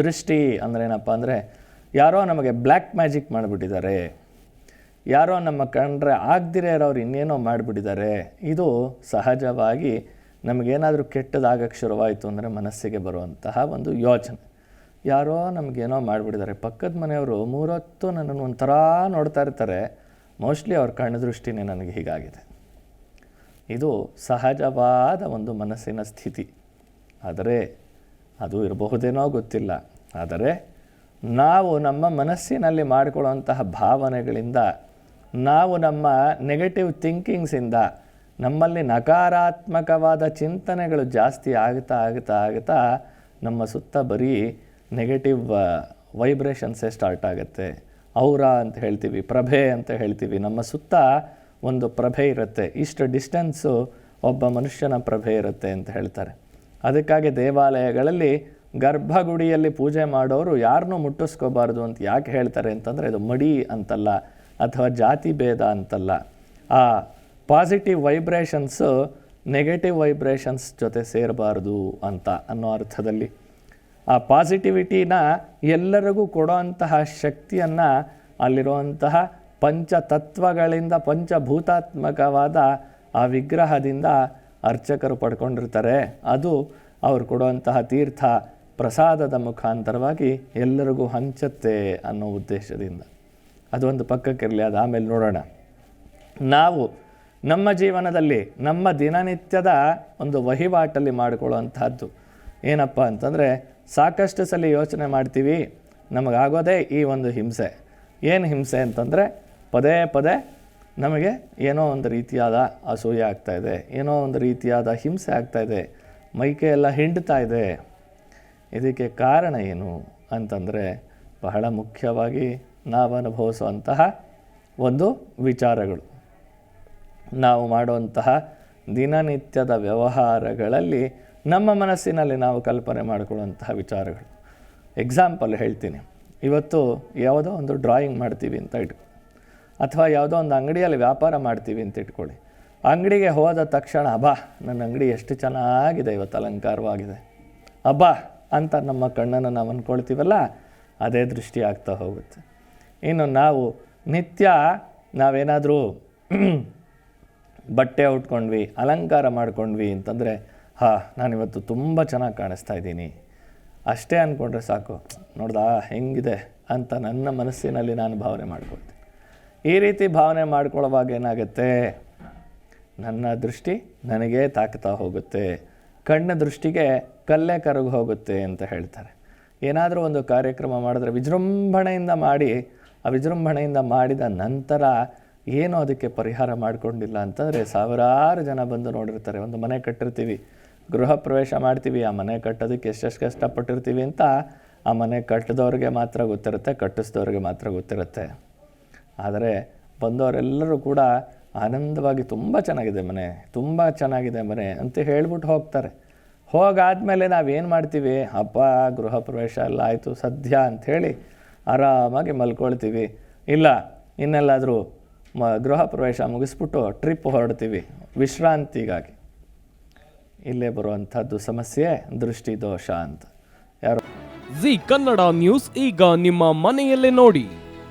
ದೃಷ್ಟಿ ಅಂದರೆ ಏನಪ್ಪ ಅಂದರೆ ಯಾರೋ ನಮಗೆ ಬ್ಲ್ಯಾಕ್ ಮ್ಯಾಜಿಕ್ ಮಾಡಿಬಿಟ್ಟಿದ್ದಾರೆ. ಯಾರೋ ನಮ್ಮ ಕಂಡ್ರೆ ಆಗದಿರೇ ಇರೋರು ಇನ್ನೇನೋ ಮಾಡಿಬಿಟ್ಟಿದ್ದಾರೆ. ಇದು ಸಹಜವಾಗಿ ನಮಗೇನಾದರೂ ಕೆಟ್ಟದಾಗಕ್ಕೆ ಶುರುವಾಯಿತು ಅಂದರೆ ಮನಸ್ಸಿಗೆ ಬರುವಂತಹ ಒಂದು ಯೋಚನೆ. ಯಾರೋ ನಮಗೇನೋ ಮಾಡಿಬಿಟ್ಟಿದ್ದಾರೆ. ಪಕ್ಕದ ಮನೆಯವರು ಮೂರೊತ್ತು ನನ್ನನ್ನು ಒಂಥರ ನೋಡ್ತಾ ಇರ್ತಾರೆ. ಮೋಸ್ಟ್ಲಿ ಅವ್ರ ಕಣ್ಣದೃಷ್ಟಿನೇ ನನಗೆ ಹೀಗಾಗಿದೆ. ಇದು ಸಹಜವಾದ ಒಂದು ಮನಸ್ಸಿನ ಸ್ಥಿತಿ. ಆದರೆ ಅದು ಇರಬಹುದೇನೋ ಗೊತ್ತಿಲ್ಲ. ಆದರೆ ನಾವು ನಮ್ಮ ಮನಸ್ಸಿನಲ್ಲಿ ಮಾಡಿಕೊಳ್ಳುವಂತಹ ಭಾವನೆಗಳಿಂದ, ನಾವು ನಮ್ಮ ನೆಗೆಟಿವ್ ಥಿಂಕಿಂಗ್ಸಿಂದ ನಮ್ಮಲ್ಲಿ ನಕಾರಾತ್ಮಕವಾದ ಚಿಂತನೆಗಳು ಜಾಸ್ತಿ ಆಗ್ತಾ ಆಗ್ತಾ ಆಗ್ತಾ ನಮ್ಮ ಸುತ್ತ ಬರೀ ನೆಗೆಟಿವ್ ವೈಬ್ರೇಷನ್ಸೇ ಸ್ಟಾರ್ಟ್ ಆಗುತ್ತೆ. ಔರ ಅಂತ ಹೇಳ್ತೀವಿ, ಪ್ರಭೆ ಅಂತ ಹೇಳ್ತೀವಿ. ನಮ್ಮ ಸುತ್ತ ಒಂದು ಪ್ರಭೆ ಇರುತ್ತೆ. ಇಷ್ಟು ಡಿಸ್ಟೆನ್ಸು ಒಬ್ಬ ಮನುಷ್ಯನ ಪ್ರಭೆ ಇರುತ್ತೆ ಅಂತ ಹೇಳ್ತಾರೆ. ಅದಕ್ಕಾಗಿ ದೇವಾಲಯಗಳಲ್ಲಿ ಗರ್ಭಗುಡಿಯಲ್ಲಿ ಪೂಜೆ ಮಾಡೋರು ಯಾರನ್ನೂ ಮುಟ್ಟಿಸ್ಕೋಬಾರ್ದು ಅಂತ ಯಾಕೆ ಹೇಳ್ತಾರೆ ಅಂತಂದರೆ ಇದು ಮಡಿ ಅಂತಲ್ಲ ಅಥವಾ ಜಾತಿ ಭೇದ ಅಂತಲ್ಲ. ಆ ಪಾಸಿಟಿವ್ ವೈಬ್ರೇಷನ್ಸು ನೆಗೆಟಿವ್ ವೈಬ್ರೇಷನ್ಸ್ ಜೊತೆ ಸೇರಬಾರ್ದು ಅಂತ ಅನ್ನೋ ಅರ್ಥದಲ್ಲಿ. ಆ ಪಾಸಿಟಿವಿಟಿನ ಎಲ್ಲರಿಗೂ ಕೊಡೋಂತಹ ಶಕ್ತಿಯನ್ನು ಅಲ್ಲಿರುವಂತಹ ಪಂಚತತ್ವಗಳಿಂದ ಪಂಚಭೂತಾತ್ಮಕವಾದ ಆ ವಿಗ್ರಹದಿಂದ ಅರ್ಚಕರು ಪಡ್ಕೊಂಡಿರ್ತಾರೆ. ಅದು ಅವ್ರು ಕೊಡುವಂತಹ ತೀರ್ಥ ಪ್ರಸಾದದ ಮುಖಾಂತರವಾಗಿ ಎಲ್ಲರಿಗೂ ಹಂಚತ್ತೆ ಅನ್ನೋ ಉದ್ದೇಶದಿಂದ. ಅದೊಂದು ಪಕ್ಕಕ್ಕಿರಲಿ, ಅದು ಆಮೇಲೆ ನೋಡೋಣ. ನಾವು ನಮ್ಮ ಜೀವನದಲ್ಲಿ, ನಮ್ಮ ದಿನನಿತ್ಯದ ಒಂದು ವಹಿವಾಟಲ್ಲಿ ಮಾಡಿಕೊಳ್ಳುವಂತಹದ್ದು ಏನಪ್ಪ ಅಂತಂದರೆ, ಸಾಕಷ್ಟು ಸಲ ಯೋಚನೆ ಮಾಡ್ತೀವಿ, ನಮಗಾಗೋದೇ ಈ ಒಂದು ಹಿಂಸೆ. ಏನು ಹಿಂಸೆ ಅಂತಂದರೆ, ಪದೇ ಪದೇ ನಮಗೆ ಏನೋ ಒಂದು ರೀತಿಯಾದ ಅಸೂಯೆ ಇದೆ, ಏನೋ ಒಂದು ರೀತಿಯಾದ ಹಿಂಸೆ ಆಗ್ತಾ ಇದೆ, ಮೈಕೆ ಎಲ್ಲ ಹಿಂಡ್ತಾ ಇದೆ. ಇದಕ್ಕೆ ಕಾರಣ ಏನು ಅಂತಂದರೆ ಬಹಳ ಮುಖ್ಯವಾಗಿ ನಾವು ಅನುಭವಿಸುವಂತಹ ಒಂದು ವಿಚಾರಗಳು. ನಾವು ಮಾಡುವಂತಹ ದಿನನಿತ್ಯದ ವ್ಯವಹಾರಗಳಲ್ಲಿ ನಮ್ಮ ಮನಸ್ಸಿನಲ್ಲಿ ನಾವು ಕಲ್ಪನೆ ಮಾಡಿಕೊಳ್ಳುವಂತಹ ವಿಚಾರಗಳು. ಎಕ್ಸಾಂಪಲ್ ಹೇಳ್ತೀನಿ. ಇವತ್ತು ಯಾವುದೋ ಒಂದು ಡ್ರಾಯಿಂಗ್ ಮಾಡ್ತೀವಿ ಅಂತ ಇಟ್ಕೊ ಅಥವಾ ಯಾವುದೋ ಒಂದು ಅಂಗಡಿಯಲ್ಲಿ ವ್ಯಾಪಾರ ಮಾಡ್ತೀವಿ ಅಂತ ಇಟ್ಕೊಳ್ಳಿ. ಅಂಗಡಿಗೆ ಹೋದ ತಕ್ಷಣ, ಅಬ್ಬಾ, ನನ್ನ ಅಂಗಡಿ ಎಷ್ಟು ಚೆನ್ನಾಗಿದೆ, ಇವತ್ತು ಅಲಂಕಾರವಾಗಿದೆ. ಅಬ್ಬಾ, ಅಂತ ನಮ್ಮ ಕಣ್ಣನ್ನು ನಾವು ಅಂದ್ಕೊಳ್ತೀವಲ್ಲ ಅದೇ ದೃಷ್ಟಿ ಆಗ್ತಾ ಹೋಗುತ್ತೆ. ಇನ್ನು ನಾವು ನಿತ್ಯ ನಾವೇನಾದರೂ ಬಟ್ಟೆ ಉಟ್ಕೊಂಡ್ವಿ, ಅಲಂಕಾರ ಮಾಡ್ಕೊಂಡ್ವಿ ಅಂತಂದರೆ, ಹಾಂ, ನಾನಿವತ್ತು ತುಂಬ ಚೆನ್ನಾಗಿ ಕಾಣಿಸ್ತಾ ಇದ್ದೀನಿ. ಅಷ್ಟೇ ಅಂದ್ಕೊಂಡ್ರೆ ಸಾಕು. ನೋಡ್ದಾ, ಹೆಂಗಿದೆ? ಅಂತ ನನ್ನ ಮನಸ್ಸಿನಲ್ಲಿ ನಾನು ಭಾವನೆ ಮಾಡ್ಕೊಳ್ತೀನಿ. ಈ ರೀತಿ ಭಾವನೆ ಮಾಡ್ಕೊಳ್ಳೋವಾಗ ಏನಾಗುತ್ತೆ? ನನ್ನ ದೃಷ್ಟಿ ನನಗೆ ತಾಕ್ತಾ ಹೋಗುತ್ತೆ. ಕಣ್ಣ ದೃಷ್ಟಿಗೆ ಕಲ್ಲೇ ಕರಗು ಹೋಗುತ್ತೆ ಅಂತ ಹೇಳ್ತಾರೆ. ಏನಾದರೂ ಒಂದು ಕಾರ್ಯಕ್ರಮ ಮಾಡಿದ್ರೆ ವಿಜೃಂಭಣೆಯಿಂದ ಮಾಡಿ, ಆ ವಿಜೃಂಭಣೆಯಿಂದ ಮಾಡಿದ ನಂತರ ಏನು ಅದಕ್ಕೆ ಪರಿಹಾರ ಮಾಡಿಕೊಂಡಿಲ್ಲ ಅಂತಂದರೆ ಸಾವಿರಾರು ಜನ ಬಂದು ನೋಡಿರ್ತಾರೆ. ಒಂದು ಮನೆ ಕಟ್ಟಿರ್ತೀವಿ, ಗೃಹ ಪ್ರವೇಶ ಮಾಡ್ತೀವಿ, ಆ ಮನೆ ಕಟ್ಟೋದಕ್ಕೆ ಎಷ್ಟೆಷ್ಟು ಕಷ್ಟಪಟ್ಟಿರ್ತೀವಿ ಅಂತ ಆ ಮನೆ ಕಟ್ಟಿದವ್ರಿಗೆ ಮಾತ್ರ ಗೊತ್ತಿರುತ್ತೆ, ಕಟ್ಟಿಸಿದವ್ರಿಗೆ ಮಾತ್ರ ಗೊತ್ತಿರುತ್ತೆ. ಆದರೆ ಬಂದವರೆಲ್ಲರೂ ಕೂಡ ಆನಂದವಾಗಿ ತುಂಬ ಚೆನ್ನಾಗಿದೆ ಮನೆ, ತುಂಬ ಚೆನ್ನಾಗಿದೆ ಮನೆ ಅಂತ ಹೇಳ್ಬಿಟ್ಟು ಹೋಗ್ತಾರೆ. ಹೋಗಾದಮೇಲೆ ನಾವೇನು ಮಾಡ್ತೀವಿ? ಹಬ್ಬ, ಗೃಹ ಪ್ರವೇಶ ಎಲ್ಲ ಆಯಿತು, ಸದ್ಯ ಅಂಥೇಳಿ ಆರಾಮಾಗಿ ಮಲ್ಕೊಳ್ತೀವಿ. ಇಲ್ಲ, ಇನ್ನೆಲ್ಲಾದರೂ ಮ, ಗೃಹ ಪ್ರವೇಶ ಮುಗಿಸ್ಬಿಟ್ಟು ಟ್ರಿಪ್ ಹೊರಡ್ತೀವಿ, ವಿಶ್ರಾಂತಿಗಾಗಿ. ಇಲ್ಲೇ ಬರುವಂಥದ್ದು ಸಮಸ್ಯೆ ದೃಷ್ಟಿ ದೋಷ ಅಂತ. ಯಾರು ಜಿ ಕನ್ನಡ ನ್ಯೂಸ್, ಈಗ ನಿಮ್ಮ ಮನೆಯಲ್ಲೇ ನೋಡಿ.